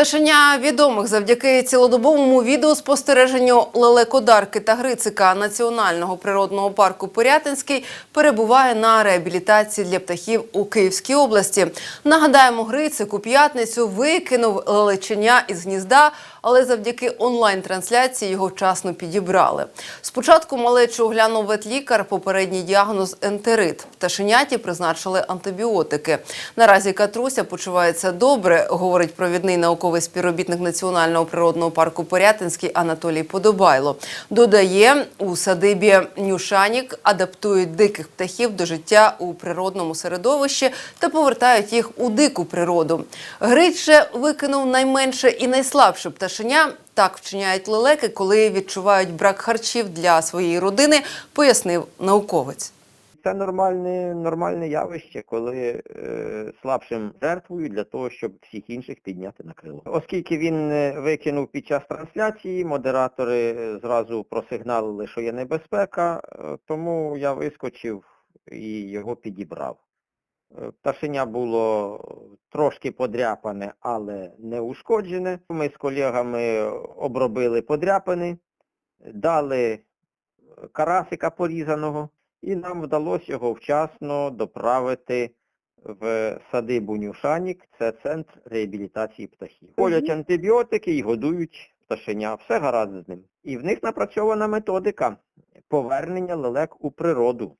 Пташеня відомих завдяки цілодобовому відеоспостереженню лелекодарки та грицика Національного природного парку Порятинський перебуває на реабілітації для птахів у Київській області. Нагадаємо, грицик у п'ятницю викинув лелеченя із гнізда, але завдяки онлайн-трансляції його вчасно підібрали. Спочатку малечу оглянув ветлікар, попередній діагноз ентерит. Пташеняті призначили антибіотики. Наразі Катруся почувається добре, говорить провідний науковий співробітник Національного природного парку Порятинський Анатолій Подобайло. Додає, у садибі Нюшанік адаптують диких птахів до життя у природному середовищі та повертають їх у дику природу. Гриць же викинув найменше і найслабше пташеня. Так вчиняють лелеки, коли відчувають брак харчів для своєї родини, пояснив науковець. Це нормальне, нормальне явище, коли е, слабшим жертвують для того, щоб всіх інших підняти на крило. Оскільки він е, викинув під час трансляції, модератори е, зразу просигналили, що є небезпека, е, тому я вискочив і його підібрав. Пташеня було трошки подряпане, але не ушкоджене. Ми з колегами обробили подряпини, дали карасика порізаного, і нам вдалося його вчасно доправити в садибу Нюшанік, це центр реабілітації птахів. Колять антибіотики і годують пташеня, все гаразд з ним. І в них напрацьована методика повернення лелек у природу.